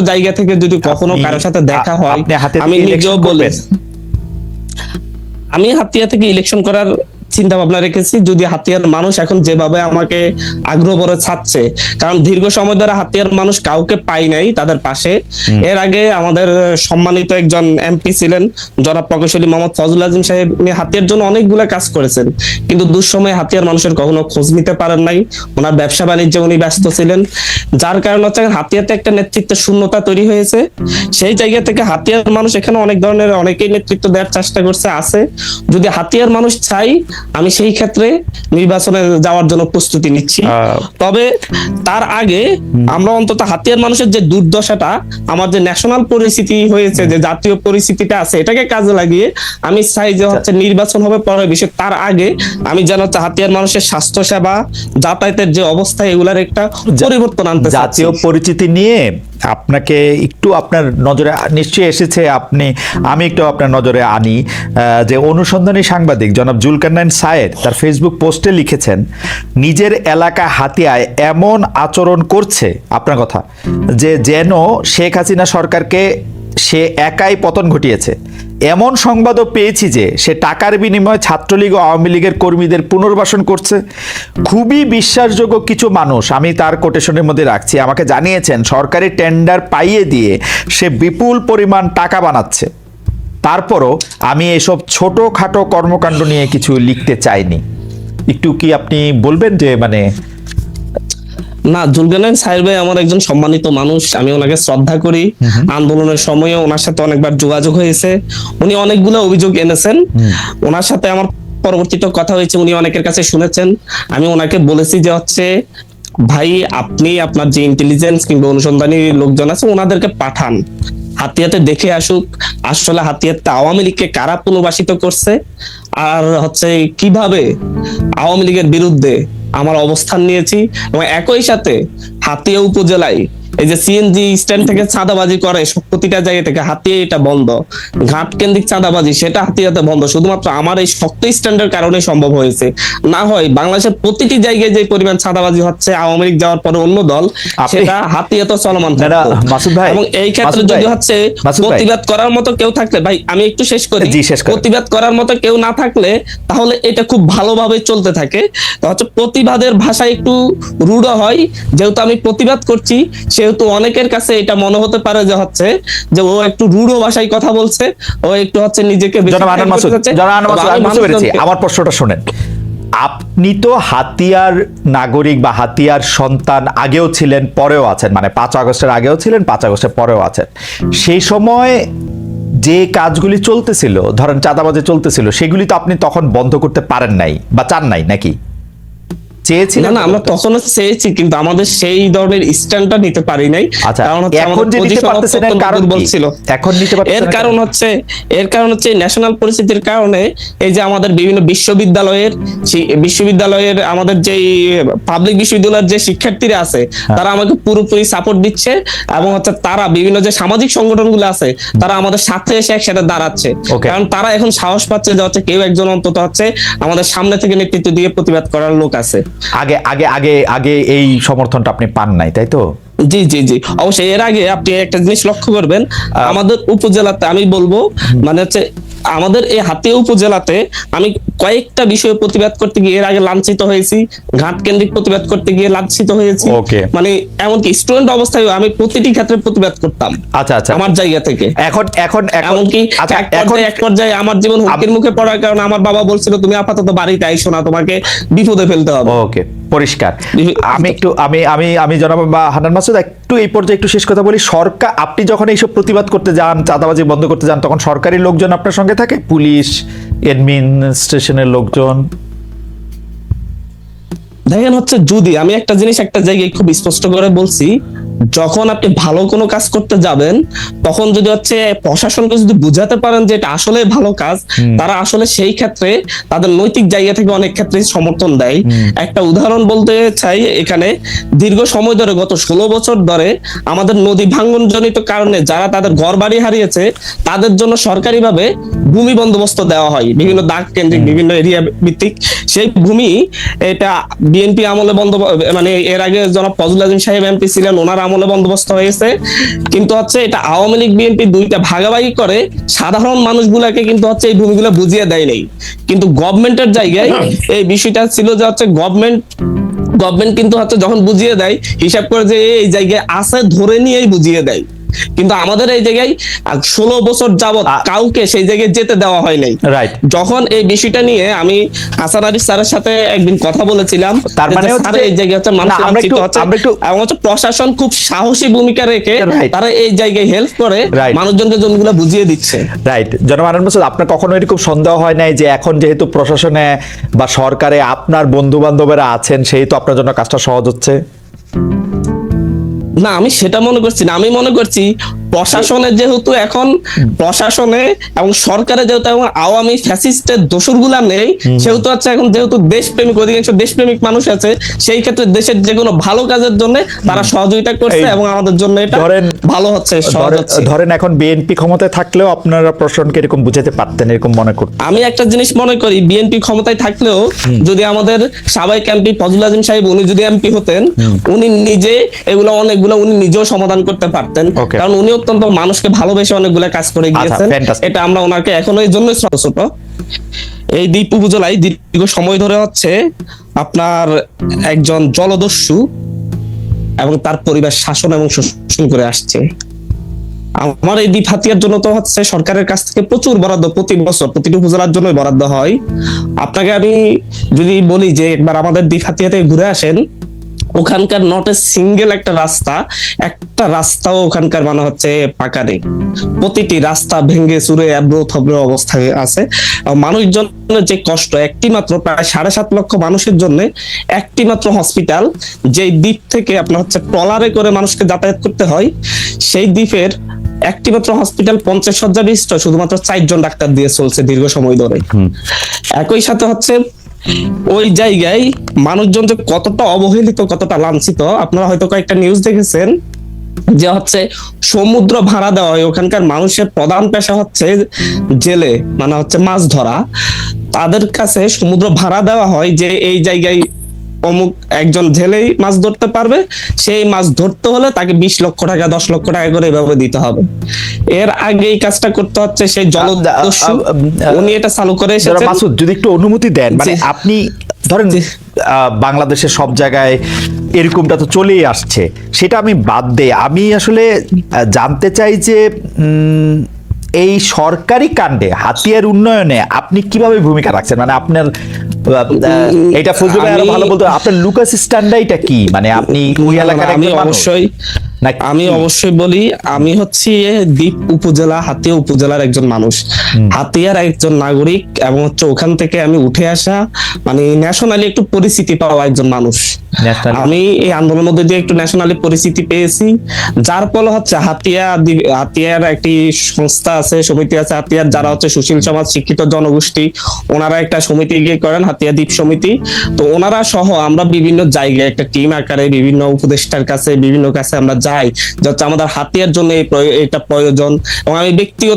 জায়গা থেকে যদি কখনো কারোর সাথে দেখা হয় আমি নিজেও বলে আমি হাতিয়া থেকে ইলেকশন করার চিন্তা ভাবনা রেখেছি যদি হাতিয়ার মানুষ এখন যেভাবে আমাকে আগ্রহ করে ছাড়ছে কারণ দীর্ঘ সময় ধরে হাতিয়ার মানুষ কাউকে পাই নাই তাদের পাশে। এর আগে আমাদের সম্মানিত একজন এমপি ছিলেন জনাব প্রকৌশলী মোহাম্মদ ফজল আজিম সাহেব হাতিয়ার জন্য অনেকগুলো কাজ করেছেন কিন্তু দুঃসময়ে হাতিয়ার মানুষের কখনো খোঁজ নিতে পারেন নাই। ওনার ব্যবসা বাণিজ্যে উনি ব্যস্ত ছিলেন যার কারণে হচ্ছে হাতিয়াতে একটা নেতৃত্বের শূন্যতা তৈরি হয়েছে। সেই জায়গা থেকে হাতিয়ার মানুষ এখানে অনেক ধরনের অনেকেই নেতৃত্ব দেওয়ার চেষ্টা করছে আছে। যদি হাতিয়ার মানুষ চাই আমি সেই ক্ষেত্রে নির্বাচনে যাওয়ার জন্য প্রস্তুতি নিচ্ছি। তবে তার আগে আমরা অন্তত হাতিয়ার মানুষের যে দুর্দশাটা আমার যে ন্যাশনাল পরিস্থিতি হয়েছে যে জাতীয় পরিস্থিতিটা আছে এটাকে কাজে লাগিয়ে আমি চাই যে হচ্ছে নির্বাচন হবে পরের বিষয় তার আগে আমি যেন হচ্ছে হাতিয়ার মানুষের স্বাস্থ্য সেবা যাতায়াতের যে অবস্থা এগুলার একটা পরিবর্তন আনতে জাতীয় পরিচিতি নিয়ে আপনাকে একটু আপনার নজরে নিশ্চয়ই এসেছে আপনি আমি একটু আপনার নজরে আনি যে অনুসন্ধানী সাংবাদিক জনাব জুলকান্নাইন সায়েদ তার ফেসবুক পোস্টে লিখেছেন, নিজের এলাকা হাতিয়ায় এমন আচরণ করছে, আপনার কথা, যে যেন শেখ হাসিনা সরকারকে সে একাই পতন ঘটিয়েছে। এমন সংবাদও পেয়েছি যে সে টাকার বিনিময়ে ছাত্রলীগ ও আওয়ামী লীগের কর্মীদের পুনর্বাসন করছে। খুবই বিশ্বাসযোগ্য কিছু মানুষ, আমি তার কোটেশনের মধ্যে রাখছি, আমাকে জানিয়েছেন, সরকারি টেন্ডার পাইয়ে দিয়ে সে বিপুল পরিমাণ টাকা বানাচ্ছে। তারপরও আমি এসব ছোটখাটো কর্মকাণ্ড নিয়ে কিছু লিখতে চাইনি। একটু কি আপনি বলবেন যে মানে না জুলগানাইন সাহেব ভাই আমার একজন সম্মানিত মানুষ আমি ওনাকে শ্রদ্ধা করি। আন্দোলনের সময়ে ওনার সাথে অনেকবার যোগাযোগ হয়েছে। উনি অনেকগুলো অভিযোগ এনেছেন। ওনার সাথে আমার পরবর্তীতে কথা হয়েছে উনি অনেকের কাছে শুনেছেন। আমি ওনাকে বলেছি যে হচ্ছে ভাই, আপনি আপনার যে ইন্টেলিজেন্স কিংবা অনুসন্ধানী লোকজন আছে, ওনাদেরকে পাঠান। হাতিয়াতে দেখে আসুক, আসলে হাতিয়াতে আওয়ামী লীগকে কারা পুনর্বাসিত করছে, আর হচ্ছে কীভাবে আওয়ামী লীগের বিরুদ্ধে আমার অবস্থান নিয়েছি, এবং একই সাথে হাতিয়া উপজেলায় এই যে সিএনজি স্ট্যান্ড থেকে চাঁদাবাজি করে প্রতিটা জায়গা থেকে হাতিয়ে এটা বন্ধ। ঘাট কেন্দ্রিক চাঁদাবাজি সেটা হাতিয়াতে বন্ধ। শুধুমাত্র আমার এই শক্ত স্ট্যান্ডের কারণে সম্ভব হয়েছে। না হয় বাংলাদেশের প্রতিটি জায়গায় যে পরিমাণ চাঁদাবাজি হচ্ছে আওয়ামী লীগ যাওয়ার পরে অন্য দল সেটা হাতিয়াতে চলমান না, না, থাকতো। মাসুদ ভাই, এবং এই ক্ষেত্রে যদি হচ্ছে প্রতিবাদ করার মতো কেউ থাকলে ভাই আমি একটু শেষ করি। প্রতিবাদ করার মতো কেউ না থাকলে তাহলে এটা খুব ভালোভাবে চলতে থাকে। হচ্ছে প্রতিবাদের ভাষা একটু রূঢ় হয়। যেহেতু আমি প্রতিবাদ করছি সেহেতু অনেকের কাছে এটা মনে হতে পারে যে হচ্ছে যে ও একটু রূঢ় ভাষায় কথা বলছে ও একটু হচ্ছে নিজেকে আমার প্রশ্নটা শুনেন। আপনি তো হাতিয়ার নাগরিক বা হাতিয়ার সন্তান আগেও ছিলেন পরেও আছেন। মানে পাঁচ আগস্টের আগেও ছিলেন পাঁচ আগস্টের পরেও আছেন। সেই সময় যে কাজগুলি চলতেছিল ধরেন চাঁদাবাজে চলতেছিল সেগুলি তো আপনি তখন বন্ধ করতে পারেন নাই বা চান নাই নাকি? না না আমরা তখনও চেয়েছি কিন্তু আমাদের সেই ধরনের স্ট্যান্ডটা নিতে পারি নাই আচ্ছা, কারণ হচ্ছে এখন যে নিতে পারতেছেন এর কারণ দুর্বল এখন নিতে পারতেছেন এর কারণ হচ্ছে এর কারণ হচ্ছে ন্যাশনাল পরিস্থিতির কারণে এই যে আমাদের বিভিন্ন বিশ্ববিদ্যালয়ের বিশ্ববিদ্যালয়ের আমাদের যে পাবলিক বিশ্ববিদ্যালয়ের যে শিক্ষার্থীরা আছে হ্যাঁ। তারা আমাকে পুরোপুরি সাপোর্ট দিচ্ছে এবং হচ্ছে তারা বিভিন্ন যে সামাজিক সংগঠনগুলো আছে তারা আমাদের সাথে এসে একসাথে দাঁড়াচ্ছে. কারণ তারা এখন সাহস পাচ্ছে যে হচ্ছে কেউ একজন অন্তত হচ্ছে আমাদের সামনে থেকে নেতৃত্ব দিয়ে প্রতিবাদ করার লোক আছে। আগে আগে আগে আগে এই সমর্থনটা আপনি পান নাই তাই তো? জি জি জি। অবশ্যই এর আগে আপনি একটা জিনিস লক্ষ্য করবেন আমাদের উপজেলাতে আমি বলব মানে হচ্ছে আমাদের এই হাতিয়া উপজেলাতে আমি কয়েকটা বিষয়ে প্রতিবাদ করতে গিয়ে এর আগে লাঞ্ছিত হয়েছি ঘাট কেন্দ্রিক প্রতিবাদ করতে গিয়ে লাঞ্ছিত হয়েছি. মানে এমনকি স্টুডেন্ট অবস্থায় আমি প্রতিটি ক্ষেত্রে প্রতিবাদ করতাম। আচ্ছা আচ্ছা। আমার জায়গা থেকে। এখন এখন এখন এমনকি আচ্ছা এখন এক পর্যায়ে আমার জীবন হুমকির মুখে পড়ার কারণে আমার বাবা বলছিল তুমি আপাতত বাড়িতে আইসো না তোমাকে বিপদে ফেলতে হবে। ওকে। পরিষ্কার। আমি একটু, আমি আমি আমি জনাব বা হানান মাসুদ, একটু এই পর্যায়ে একটু শেষ কথা বলি। সরকার, আপনি যখন এইসব প্রতিবাদ করতে যান, চাঁদাবাজি বন্ধ করতে যান, তখন সরকারি লোকজন আপনার সঙ্গে থাকে? পুলিশ অ্যাডমিনিস্ট্রেশনের লোকজন? দেখেন হচ্ছে যদি, আমি একটা জিনিস একটা জায়গায় খুব স্পষ্ট করে বলছি যখন আপনি ভালো কোনো কাজ করতে যাবেন তখন যদি হচ্ছে প্রশাসনকে যদি বুঝাতে পারেন যে এটা আসলে ভালো কাজ তারা আসলে সেই ক্ষেত্রে তাদের নৈতিক জায়গা থেকে অনেক ক্ষেত্রে সমর্থন দেয়। একটা উদাহরণ বলতে চাই এখানে দীর্ঘ সময় ধরে গত ষোলো বছর ধরে আমাদের নদী ভাঙ্গন জনিত কারণে যারা তাদের ঘর বাড়ি হারিয়েছে তাদের জন্য সরকারিভাবে ভূমি বন্দোবস্ত দেওয়া হয়। বিভিন্ন দাগ কেন্দ্রিক বিভিন্ন এরিয়া ভিত্তিক। সেই ভূমি এটা বিএনপি আমলে বন্ধ মানে এর আগে জনাব ফজল আজিম সাহেব এমপি ছিলেন ওনার আমলে বন্দোবস্ত হয়েছে। কিন্তু হচ্ছে এটা আওয়ামী লীগ বিএনপি দুইটা ভাগাভাগি করে সাধারণ মানুষগুলাকে কিন্তু হচ্ছে এই ভূমিগুলো বুঝিয়ে দেয় নাই। কিন্তু গভর্নমেন্টের জায়গায় এই বিষয়টা ছিল যে হচ্ছে গভর্নমেন্ট গভর্নমেন্ট কিন্তু হচ্ছে যখন বুঝিয়ে দেয় হিসাব করে যে এই জায়গায় আছে ধরে নিয়েই বুঝিয়ে দেয়। কিন্তু আমাদের এই জায়গায় ষোলো বছর যাবত আ- কাউকে সেই জায়গায় যেতে দেওয়া হয় নাই। রাইট যখন এই বিষয়টা নিয়ে আমি হাসান আলী স্যারের সাথে একদিন কথা বলেছিলাম তার মানে এই জায়গায় হচ্ছে মানুষ আমরা একটু- হচ্ছে আমরা একটু- এবং হচ্ছে প্রশাসন খুব সাহসী ভূমিকা রেখে. তারা এই জায়গায় হেল্প করে. মানুষজনকে জমিগুলো বুঝিয়ে দিচ্ছে। রাইট জনাব আনন্দ আপনার কখনো এরকম সন্দেহ হয় নাই যে এখন যেহেতু প্রশাসনে বা সরকারে আপনার বন্ধু বান্ধবেরা আছেন সেহেতু আপনার জন্য কাজটা সহজ হচ্ছে? না আমি সেটা মনে করছি না আমি মনে করছি প্রশাসনে যেহেতু এখন প্রশাসনে এবং সরকারে যেহেতু এখন আওয়ামী ফ্যাসিস্টের দোসরগুলা নেই সেহেতু হচ্ছে এখন যেহেতু দেশপ্রেমিক অধিকাংশ দেশপ্রেমিক মানুষ আছে সেই ক্ষেত্রে দেশের যে কোনো ভালো কাজের জন্য তারা সহযোগিতা করছে এবং আমাদের জন্য এটা ভালো হচ্ছে ধরেন- এখন বিএনপি ক্ষমতায় থাকলেও আপনারা প্রশাসনকে এরকম বুঝাতে পারতেন এরকম মনে করতেন। আমি একটা জিনিস মনে করি বিএনপি ক্ষমতায় থাকলেও যদি আমাদের সাবেক এমপি ফজল আজিম সাহেব উনি যদি এমপি হতেন উনি নিজে এগুলো অনেকগুলো উনি নিজেও সমাধান করতে পারতেন। কারণ উনি অত্যন্ত মানুষকে ভালোবেসে অনেকগুলো কাজ করে গিয়েছেন। এটা আমরা ওনাকে এখনও এই জন্য ছোট। এই দ্বীপ উপজেলায় দীর্ঘ সময় ধরে হচ্ছে আপনার একজন জলদস্যু এবং তার পরিবার শাসন এবং শোষণ করে আসছে। আমার এই দ্বীপ হাতিয়ার জন্য তো হচ্ছে সরকারের কাছ থেকে প্রচুর বরাদ্দ প্রতি বছর প্রতিটি উপজেলার জন্য বরাদ্দ হয়। আপনাকে আমি যদি বলি যে একবার আমাদের দ্বীপ হাতিয়া থেকে ঘুরে আসেন ওখানকার নট এ সিঙ্গেল একটা রাস্তা একটা রাস্তাও ওখানকার মানে হচ্ছে পাকা নেই। প্রতিটি রাস্তা ভেঙে চুরে এব্রো থব্র অবস্থায় আছে। আর মানুষজনের যে কষ্ট একটি মাত্র প্রায় সাড়ে সাত লক্ষ মানুষের জন্য একটি মাত্র হসপিটাল যেই দ্বীপ থেকে আপনার হচ্ছে ট্রলারে করে মানুষকে যাতায়াত করতে হয় সেই দ্বীপের একটি মাত্র হসপিটাল পঞ্চাশ শয্যা বিশিষ্ট শুধুমাত্র চারজন ডাক্তার দিয়ে চলছে দীর্ঘ সময় ধরে। একই সাথে হচ্ছে ওই জায়গায় মানুষজন যে কতটা অবহেলিত, কতটা লাঞ্ছিত, আপনারা হয়তো কয়েকটা নিউজ দেখেছেন যে হচ্ছে সমুদ্র ভাড়া দেওয়া হয়। ওখানকার মানুষের প্রধান পেশা হচ্ছে জেলে মানে হচ্ছে মাছ ধরা। তাদের কাছে সমুদ্র ভাড়া দেওয়া হয় যে এই জায়গায় অমুক একজন জেলেই মাছ ধরতে পারবে সেই মাছ ধরতে হলে তাকে বিশ লক্ষ টাকা দশ লক্ষ টাকা করে এভাবে দিতে হবে। এর আগে এই কাজটা করতে হচ্ছে সেই জলদস্যু আ- উনি এটা চালু করে এসেছেন। মাসুদ যদি একটু অনুমতি দেন মানে আপনি ধরেন বাংলাদেশের সব জায়গায় এরকমটা তো চলেই আসছে সেটা আমি বাদ দেই। আমি আসলে জানতে চাই যে উম, এই সরকারি কাণ্ডে হাতিয়ার উন্নয়নে আপনি কীভাবে ভূমিকা রাখছেন? মানে আপনার এটা ফজলু ভাই আরও ভালো বলতে আপনার লুকাস স্ট্যান্ডাইটা কি? মানে আপনি ওই এলাকার আমি? অবশ্যই আমি অবশ্যই বলি আমি হচ্ছি দ্বীপ উপজেলা হাতিয়া উপজেলার একজন মানুষ। হাতিয়ার একজন নাগরিক এবং হচ্ছে ওখান থেকে আমি উঠে আসা মানে ন্যাশনালি একটু পরিচিতি পাওয়া একজন মানুষ? আমি এই আন্দোলনের মধ্যে দিয়ে একটু ন্যাশনালি পরিচিতি পেয়েছি। যার ফলে হচ্ছে হাতিয়া হাতিয়ার একটি সংস্থা আছে, সমিতি আছে, হাতিয়ার যারা হচ্ছে সুশীল সমাজ, শিক্ষিত জনগোষ্ঠী, ওনারা একটা সমিতি গিয়ে করেন, হাতিয়া দ্বীপ সমিতি। তো ওনারা সহ আমরা বিভিন্ন জায়গায় একটা টিম আকারে বিভিন্ন উপদেষ্টার কাছে, বিভিন্ন কাছে আমরা যাই। যাতে আমাদের হাতিয়ার জন্য এই এটা প্রয়োজন। এবং আমি ব্যক্তিগত